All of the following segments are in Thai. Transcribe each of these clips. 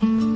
ค่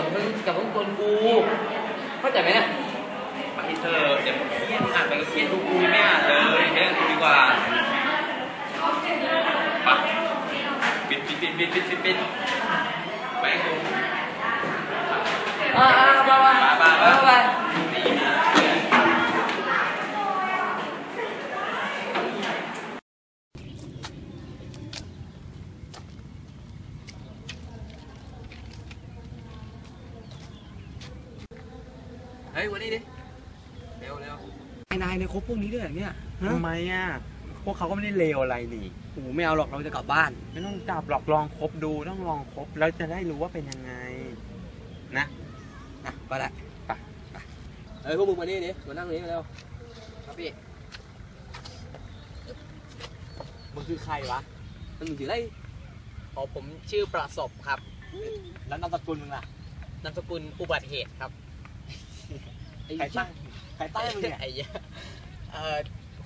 อย่าเพิ่งอย่าเพิ่งกวนกูเข้าใจไหมเนี่ยไปเธอเดี๋ยวเครียดอ่านไปก็เครียดดูกูไม่อ่านเลยเรื่องกูดีกว่าปปิดปิดปิดปิดปิดปิดปิดไปกูอ่าอ่าไปไป ไปไป ไปไป นี่นะ เฮ้ยวันนี้ดิ เร็วเร็ว ไอ้นายใน คบพวกนี้ด้วยเหรอเนี่ยทำไมอะ พวกเขาก็ไม่ได้เลวอะไรนี่ โอ้โหไม่เอาหรอกเราจะกลับบ้าน ไม่ต้องจับหลอกลองคบดูต้องลองคบแล้วจะได้รู้ว่าเป็นยังไง นะ นะไปละไป ไปเอ้ยพวกมึงมานี่ดิมานั่งนี่เร็วครับพี่มึงคือใครวะมันมึงถืออะไรอ๋อผมชื่อประสบครับ แล้วนามสกุลมึงล่ะ นามสกุลอุบัติเหตุครับใครตั้งใครตั้งให้มึงเนี่ย ไอ้เหี้ย เอ่อ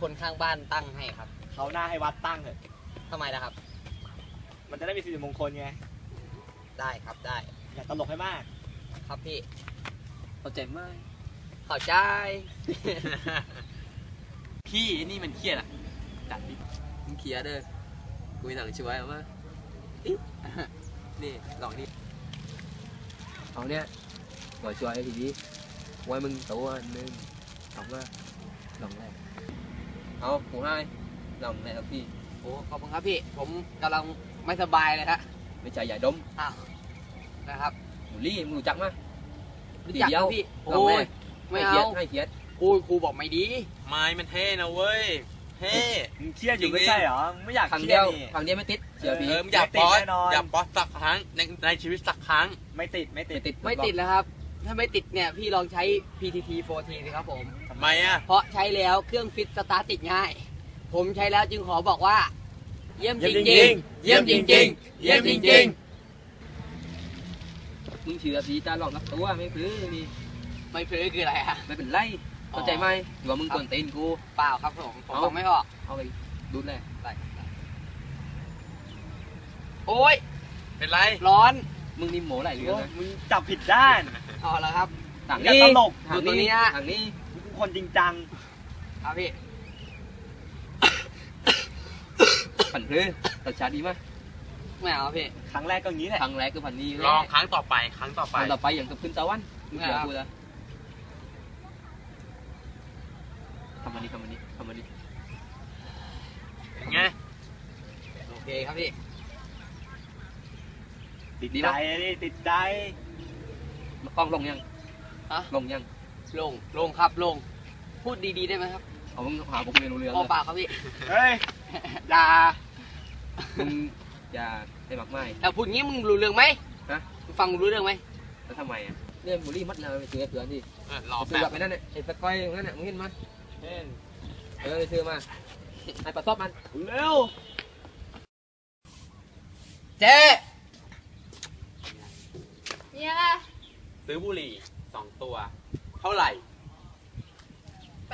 คนข้างบ้านตั้งให้ครับเขาหน้าให้วัดตั้งเถอะ ทำไมล่ะครับ มันจะได้มีสิริมงคลไง ได้ครับได้อย่าตลกให้มาก ครับพี่เข้าใจไหมเข้าใจ พี่นี่มันเครียดอะจัดดิมึงเคลียร์เด้อกูมีหนังช่วยเอามาอิ๊ะนี่ลองนี่เอาเนี่ยก่อยช่วยทีนี้ไว้มึงตัวหนึ่งเอามา ลองแรกเอากูให้ลองแรกครับพี่ โอ้ขอบคุณครับพี่ ผมกำลังไม่สบายเลยฮะไม่ใช่อย่าดมอ้าวนะครับบุหรี่มึงรู้จักมั้ยรู้จักเดี๋ยวพี่ลองโอ้แรยกไม่ให้เอาเขียดให้เขียดโอ้ยครูบอกไม่ดี ไม้มันเท่นะเว้ยเท่มึงเครียดอยู่ไม่ใช่เหรอไม่อยากครั้งเครีเดียยดวนี่ครั้งเดียวไม่ติดเชื่อพี่เออมึงอย่าไม่ติดป๊อตแน่นอนอย่าป๊อตสักครั้งในในชีวิตสักครั้งไม่ติดไม่ติดไม่ติดไม่ติดแล้วครับ ถ้าไม่ติดเนี่ยพี่ลองใช้ PTT 4T สิครับผมทำ ไมอะ เพราะใช้แล้วเครื่องฟิตสตาร์ทติดง่าย ผมใช้แล้วจึงขอบอกว่า เยี่ยมจริงจริงๆ เยี่ยมจริงจริงๆเยี่ยมจริงจริงมึงเชื่อพี่จะลองนับตัวไม่พื้นนี่ๆไม่ซื้อคืออะไรอะไม่เป็นไรเข้าใจไหมหรือว่ามึงกวนตีนกูเปล่าครับผมผมเอาฟังไม่ออกเอาไปดูแลได้ได้โอ้ยเป็นไรร้อนมึงนี่โหมไหลเรื่องนะมึงจับผิดด้านเอาละครับทางอย่านี้ตลกทางดูตัวนี้นี้นะทางนี้มึงเป็น คนจริงจังครับพี่ผันพื้นรสชาติดีไหมไม่เอาพี่ครั้งแรกก็งี้แหละครั้งแรกคือผันนี้ลองครั้งต่อไป ครั้งต่อคไปรั้งต่อไปอย่างกับขึ้นสวรรค์มึงเชื่อกูละทำมันนี้ทำมันนี้ทำมันนี้เป็นไงโอเคครับพี่ติดใจดิติดใจกล้องลงยังฮะลงยังลงลงครับลง พูดดีๆได้ไหมครับเอามึงหาผมไม่รู้เรื่องพอเลยเปล่าครับพี่เฮ้ยด่ามึงอย่าให้มากไม่แต่พูดงี้มึงรู้เรื่องไหมฮะมึงฟังรู้เรื่องไหมแล้วทำไมอะเนี่ยบุหรี่มัดแล้วไปซื้อให้เพื่อนดิเออรอซื้อแป๊แบบบไปนั่นเนี่ยไอ้ตะก้อยนั่นน่ะมึงเห็นมั้ยเห็นเออไปซื้อมาไอ้ปลาซอบมันเร็วเจ๊เนี่ยซื้อบุหรี่สองตัว เท่าไหร่แ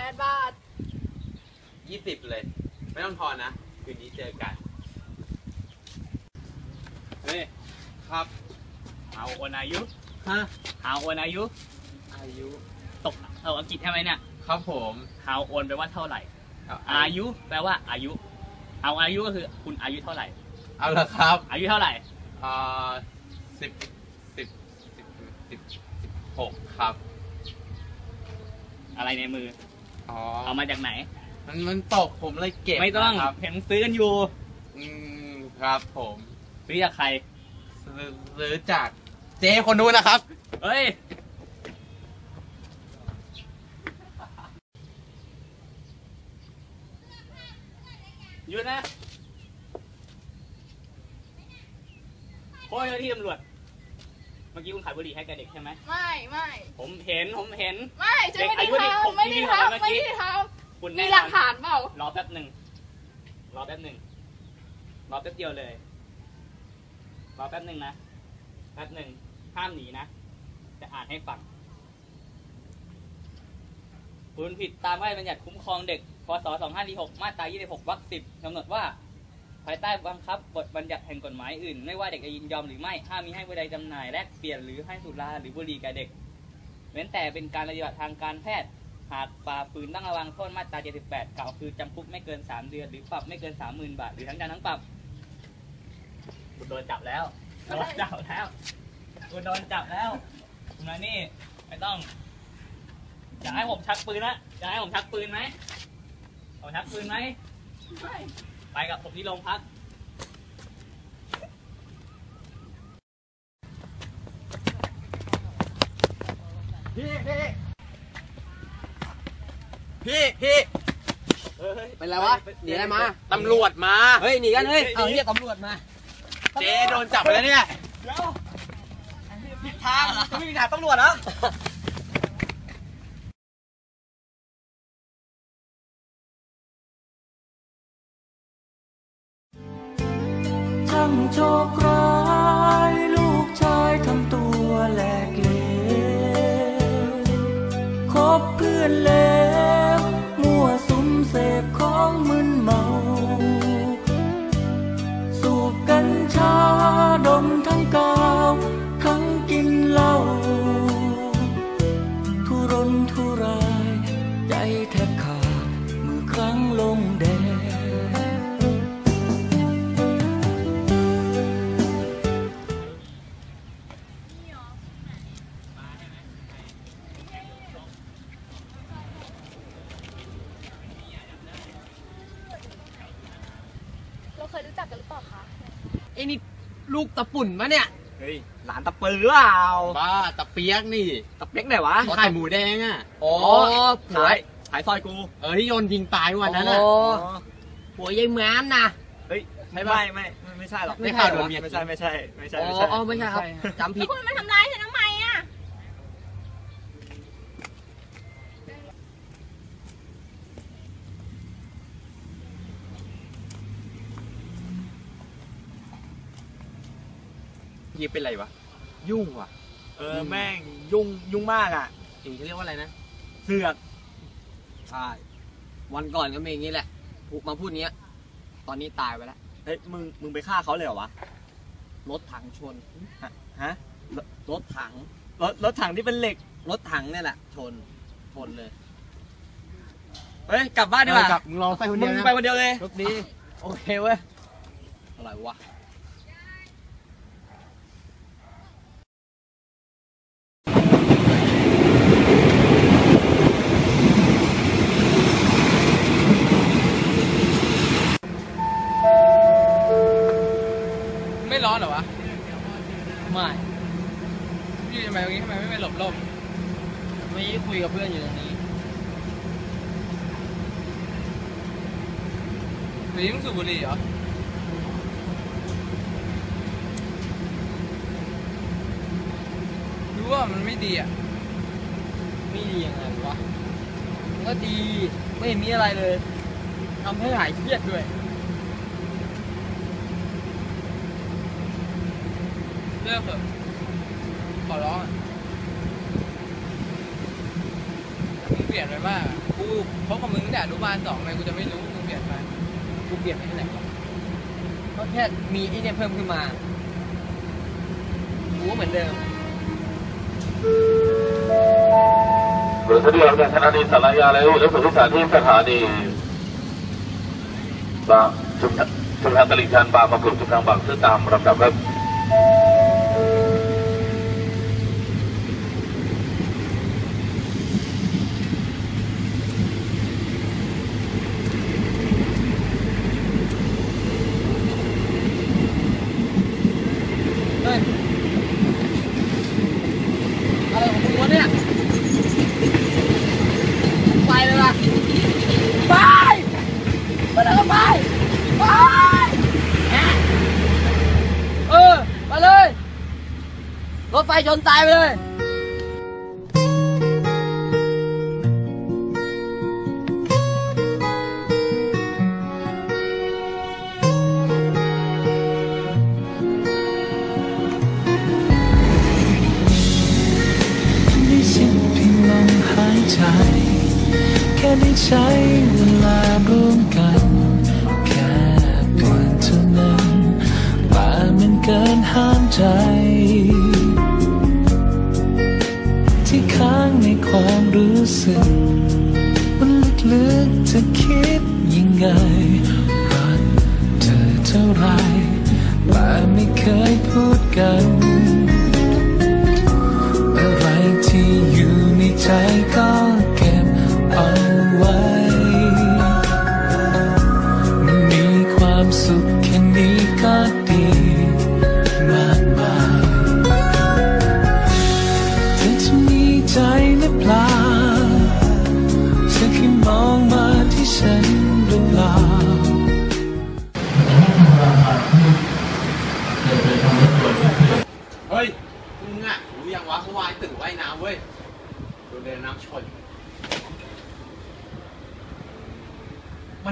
ปดบาท ยี่สิบเลย ไม่ต้องทอนนะ คืนนี้เจอกันฮ้ย ครับ how old are you ฮะ how old are you อายุ ตกเอออังกฤษใช่ไหมเนี่ย ครับผม how old แปลว่าเท่าไหร่เอาอายุ แปลว่าอายุ how อายุก็คือคุณอายุเท่าไหร่ เอาละครับอายุเท่าไหร่ อ่าสิบสิบสิบสิบสิบหกครับ อะไรในมือ อ๋อ เอามาจากไหน มันมันตกผมเลยเก็บไม่ต้องนะครับเห็นซื้อกันอยู่ อืมครับผมซื้อจากใคร ซื้อซื้อจากเจ๊คนนู้นนะครับ เฮ้ย หยุดนะโอ้ยเจ้าหน้าที่ตำรวจเมื่อกี้คุณขายบุหรี่ให้กับเด็กใช่ไหมไม่ไม่ผมเห็นผมเห็น ไม่ฉันไม่เด็ได้กอายุเด็กผมทำไม่ได้ที่บอกเมื่อทำไม่กี้ได้ทคุณำมีแน่หนลัอกนฐานเปล่ารอแป๊บหนึ่งรอแป๊บหนึ่งรอแป๊บเดียวเลยรอแป๊บหนึ่งนะแป๊บหนึ่งห้ามหนีนะจะอ่านให้ฟังคุณผิดตามพระราชบัญญัติคุ้มครองเด็กพศ2546มาตรา26วรรค10กำหนดว่า ภายใต้บังคับบทบัญญัติแห่งกฎหมายอื่น ไม่ว่าเด็กจะยินยอมหรือไม่ห้ามมีให้ผู้ใดจำหน่ายแลกเปลี่ยนหรือให้สุราหรือบุหรี่แก่เด็กเว้นแต่เป็นการปฏิบัติทางการแพทย์ หากฝ่าฝืนต้องระวังโทษมาตรา 78 กล่าวคือจำคุกไม่เกิน 3 เดือน หรือปรับไม่เกิน 30,000 บาท หรือทั้งจำทั้งปรับคุณโดนจับแล้วโดนจับแล้วคุณโดนจับแล้วคุณมานี่ไม่ต้องอยากให้ผมชักปืนนะอยากให้ผมชักปืนไหมผมชักปืนไหมไม่ ไปกับผมที่โรงพัก พี่พี่พี่พี่เป็นไรวะหนีอะไรมา ตำรวจมา เฮ้ยหนีกันเฮ้ยเอาเรียกตำรวจมาเจ๊โดนจับไปแล้วเนี่ยทางจะไม่มีทางตำรวจนะช่างโชคร้า ย ลูกตะปุ่นมะเนี่ย เฮ้ยหลานตะปือเปล่าบ้าตะเปียกนี่ตะเปียกไหนวะขายหมูแดงอะอ๋อผัวขายขายซอยกู เออที่โยนยิงตายวันนั้นอะอ๋อผัวยายแม้มนะเฮ้ยใช่ไม่ปะไม่ไม่ไม่ใช่หรอกไม่ข่าวโดนเมียไม่ใช่ไม่ใช่ไม่ใช่อ๋ไม่อใช่อ๋อไม่ใช่ครับจำผิดคุณมาทำร้ายฉันทำ ไมอะยีเป็นไรวะ ยุ่งว่ะ เออแม่งยุ่งยุ่งมากอะอย่างที่เรียกว่าอะไรนะ เสือกใช่วันก่อนก็มีอย่างนี้แหละพูดมาพูดเนี้ย ตอนนี้ตายไปแล้ว เฮ้ยมึงมึงไปฆ่าเขาเลยเหรอวะ รถถังชน ฮะ รถถัง รถรถถังที่เป็นเหล็ก รถถังเนี่ยแหละ ชน ชนเลย เฮ้ย กลับบ้านดีกว่าเออกลับมึงรอไปคนเดียวมึงนะไปคนเดียวเลยรถดีโอเคเว้ยอะไรวะ คุยกับเพื่อนอยู่ตรงนี้หรือมึงสูบบุหรี่เหรอรู้ว่ามันไม่ดีอะ ไม่ดียังไงวะ มันก็ดีไม่เห็นมีอะไรเลยทำให้หายเครียดด้วย เลิกเถอะขอร้องอะมึง เปลี่ยนไปมากอะกูคบกับมึงตั้งแต่อนุบาลสองเลยกูจะไม่รู้มึงเปลี่ยนไปกูเปลี่ยนไปที่ไหนก็แค่มีไอ้เนี่ยเพิ่มขึ้นมากูก็เหมือนเดิม หรือถ้าเดียวกันขณะนี้สารยาแล้วแล้วสุดที่สถานที่สถานีบางชุมชุมทาตลิ่งชันบางมะกรูดชุมทางบางซื่อตามลำดับครับ เฮ้ย อะไรของมึงวะเนี่ย ไปเลยล่ะ ไปไปเลยก็ไป ไปแอะเออ ไปเลย รถไฟ ชนตายไปเลย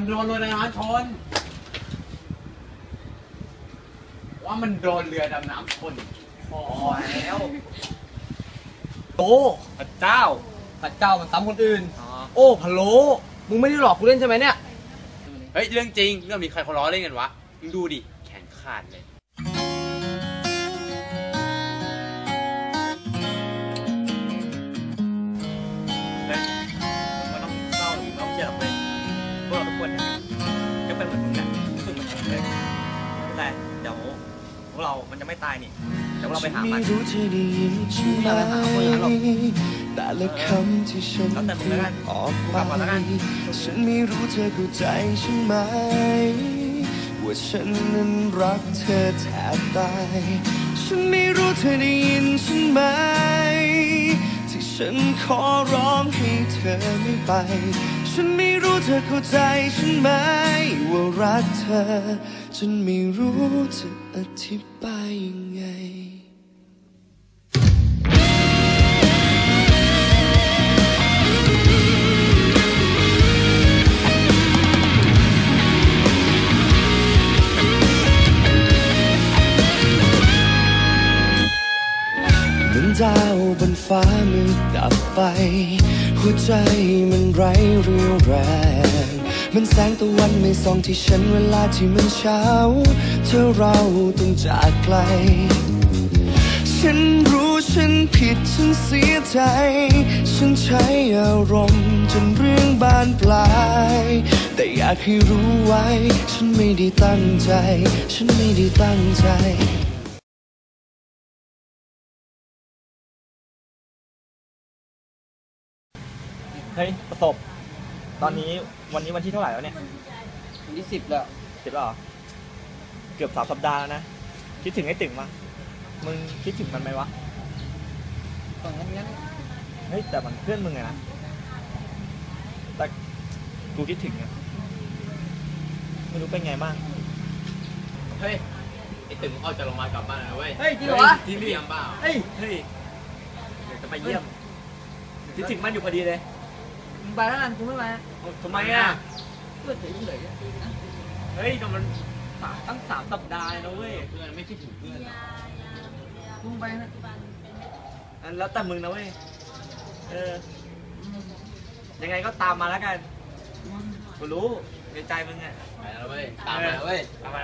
โดนเรือน้ำชน ว่ามันโดนเรือดำน้ำชนพอแล้ว โอ้พระเจ้าพระเจ้ามันซ้ำคนอื่นอ๋อโอ้พะโลมึงไม่ได้หลอกกูเล่นใช่ไหมเนี่ย เฮ้ย เรื่องจริง เรื่องมีใครเขาล้อเล่นกันวะ มึงดูดิ แขนขาดเลย มันจะไม่ตายนี่เดี๋ยวพวกเราไปหามันไม่รู้เธอได้ยินฉันไหมไม่ไปหาคนอย่างนั้นหรอกแต่ละคำที่ฉันแล้วแต่มึงแล้วกันออกกูกลับก่อนแล้วกัน ฉันไม่รู้เธอเข้าใจฉันไหม ว่าฉันนั้นรักเธอแทบตาย ฉันไม่รู้เธอได้ยินฉันไหม ที่ฉันขอร้องให้เธอไม่ไป ฉันไม่รู้เธอเข้าใจฉันไหมว่ารักเธอ ฉันไม่รู้จะอธิบายยังไง ดาวบนฟ้ามืดดับไป หัวใจมันไร้เรี่ยวแรง มันแสงตะวันไม่ส่องที่ฉันเวลาที่มันเช้า เธอเราต้องจากไกล ฉันรู้ฉันผิดฉันเสียใจ ฉันใช้อารมณ์จนเรื่องบานปลาย แต่อยากให้รู้ไว้ ฉันไม่ได้ตั้งใจ ฉันไม่ได้ตั้งใจ เฮ้ยประสบ ตอนนี้วันนี้วันที่เท่าไหร่แล้วเนี่ยวันที่สิบแล้วสิบแล้วเหรอเกือบสามสัปดาห์แล้วนะคิดถึงไอ้ตึงมั้มึงคิดถึงมันไหมวะตอนนั้นงั้นเฮ้ยแต่มันเพื่อนมึงไงนะแต่กูคิดถึงอะไม่รู้เป็นไงบ้างเฮ้ยไอตึงออกจากโรงพยาบาลกลับบ้านแล้วเว้ยเฮ้ยจริงเหรอวะจริงดิยมเปล่าเฮ้ยเฮ้ยเดี๋ยวจะไปเยี่ยมคิดถึงมันอยู่พอดีเลย มึงไปแล้วกันกูไม่ไปทำไมอะเพื่อนเฉยเลยเฮ้ยแต่มันสามตั้งสามสัปดาห์เลยนะเว้ยเพื่อนไม่คิดถึงเพื่อนเหรอมึงไปนะอันแล้วแต่มึงนะเว้ยเออ ยังไงก็ตามมาแล้วกันกูรู้ในใจมึงอะไปแล้วเว้ยตามมาแล้วเว้ยตามมา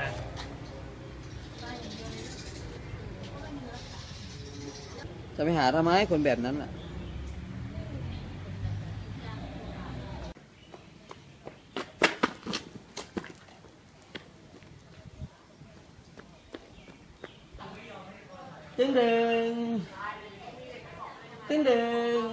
จะไปหาทำไมคนแบบนั้นอะ ตึ้งดึง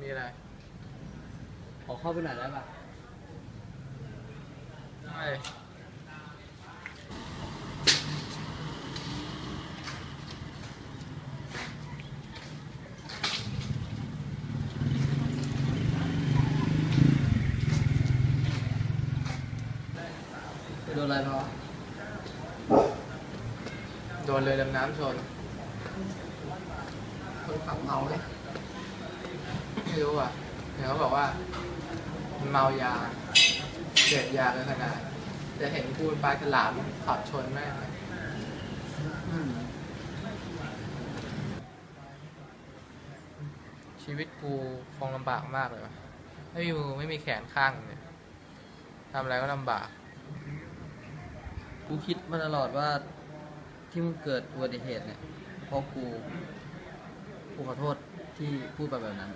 มีอะไรขอเข้าไปหน่อยได้ปะ ไม่ ไปโดนอะไรมา โดน เรือดำน้ำชน คนขับเมาเลยไม่รู้อะเห็นเขาบอกว่า เมายาเสพยาเกินขนาดจะเห็นพูดปลาฉลามขับชนแม่ชีวิตกูคงลำบากมากเลยวะไม่มีมือไม่มีแขนข้างเลยทำอะไรก็ลำบาก กูคิดมาตลอดว่า ที่มึงเกิดอุบัติเหตุเนี่ยเพราะกูกูขอโทษที่พูดไปแบบนั้น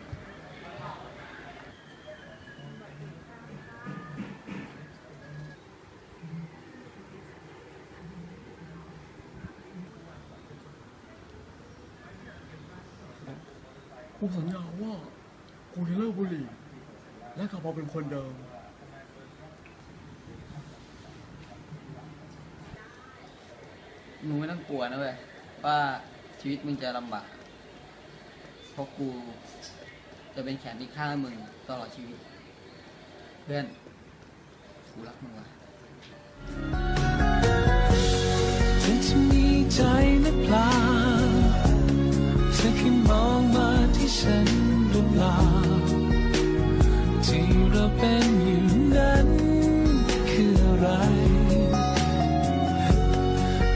กูสัญญาว่ากูจะเลิกบุหรี่ และกลับมาเป็นคนเดิม มึงไม่ต้องกลัวนะเว้ยว่าชีวิตมึงจะลำบากเพราะกูจะเป็นแขนที่ข้างมึงตลอดชีวิต เพื่อนกูรักมึงว่ะเธอจะมีใจหรือเปล่าเธอแค่มองมาที่ฉันหรือเปล่า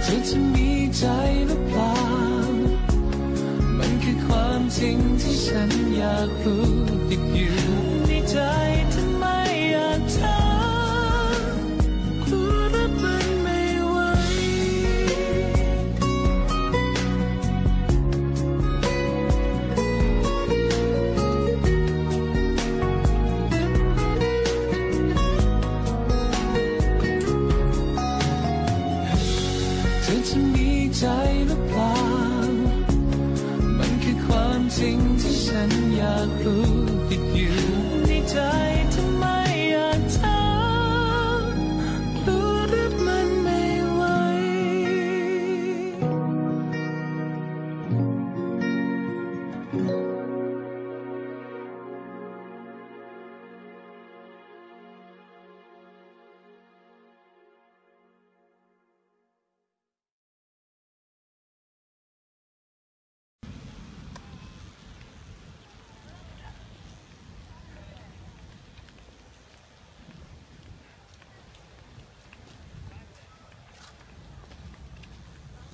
เธอจะมีใจหรือเปล่า มันคือความจริงที่ฉันอยากรู้ติดอยู่ในใจ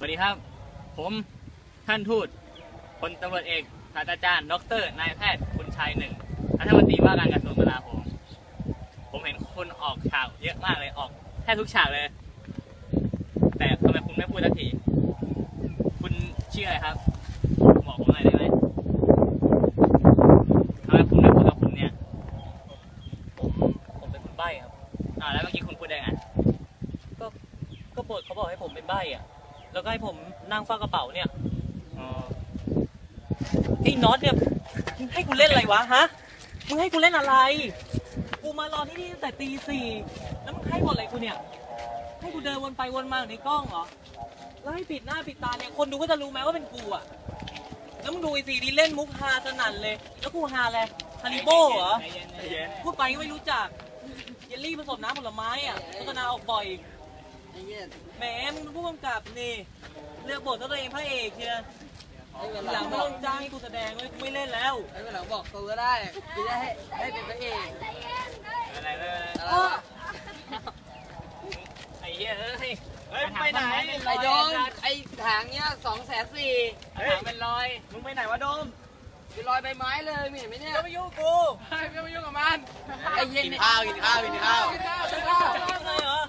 สวัสดีครับ ผมท่านทูตพลตำรวจเอกศาสตราจารย์ ดร นายแพทย์คุณชัยหนึ่งรัฐมนตรีว่าการกระทรวงกลาโหมผมเห็นคุณออกฉากเยอะมากเลยออกแทบทุกฉากเลย แต่ทำไมคุณไม่พูดสักที คุณชื่ออะไรครับ บอกผมหน่อยได้ไหมทำไมคุณไม่พูดกับผมเนี่ย ผมผมเป็นคนใบ้ครับ อ่าแล้วเมื่อกี้คุณพูดได้ไง ก็ก็บทเขาบอกให้ผมเป็นใบ้อะ แล้วก็ให้ผมนั่งเฝ้ากระเป๋าเนี่ยอ๋อไอ้น็อตเนี่ยมึงให้กูเล่นอะไรวะฮะมึงให้กูเล่นอะไร กูมารอที่นี่ตั้งแต่ตีสี่แล้วมึงให้บทอะไรกูเนี่ย ให้กูเดินวนไปวนมาอยู่ในกล้องเหรอ แล้วให้ปิดหน้าปิดตาเนี่ย คนดูก็จะรู้ไหมว่าเป็นกูอะแล้วมึงดูไอ้สีนี้เล่นมุกฮาสนั่นเลย แล้วกูฮาอะไรฮาริโบ้เหรอใจเย็นใจเย็นพูดไปก็ไม่รู้จัก เยลลี่ผสมน้ำผลไม้อะโฆษณาออกบ่อย ไอ้เหี้ยแหมมึงเป็นผู้กำกับนี่ เลือกบทตัวเองพระเอกเชียไอ้เวหลาลังบไม่อกต้องจ้างให้กูแสดงเลยกูไม่เล่นแล้ว ไอ้เวลาบอกกูก็ได้กูจะให้ให้เป็นพระเอกอะไรไม่เป็นไรอะไรวะ ไอ้เหี้ยเอ้ยเฮ้ยไปไหนไอ้โดนไอ้ถังเนี้ยสองแสนสี่ถามเป็นรอยมึงไปไหนวะโดมเป็นรอยใบไม้เลยไม่เห็นไหมเนี่ยจะไม่ยุ่งกูเฮ้ยไม่มายุ่งกับมันไอ้เย็นกินเนี่ยข้าวกินข้าวกินข้าวกินข้าวกินข้าวเลยเหรอ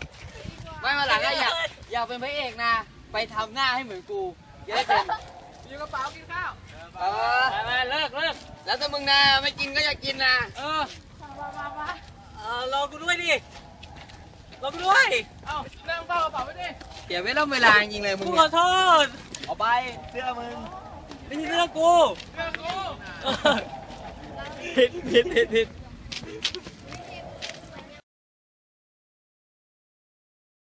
ไม่มาหลังอะอยากอยากเป็นพระเอกนะ ไปทำหน้าให้เหมือนกูจะได้เป็นอยู่กระเป๋ากินข้าวเออไปไปเลิกเลิกแล้วถ้ามึงนะไม่กินก็อยากกินนะเออเออรอกูด้วยดิรอกูด้วยเอ้านั่งเฝ้ากระเป๋าไว้ดิเสียไม่ต้องเวลาจริงๆเลยมึงกูเนี่ขอยโทษเอาไปเสื้อมึงไม่ใช่เสื้อกูเรื่องกูผิดผิดผิดผิด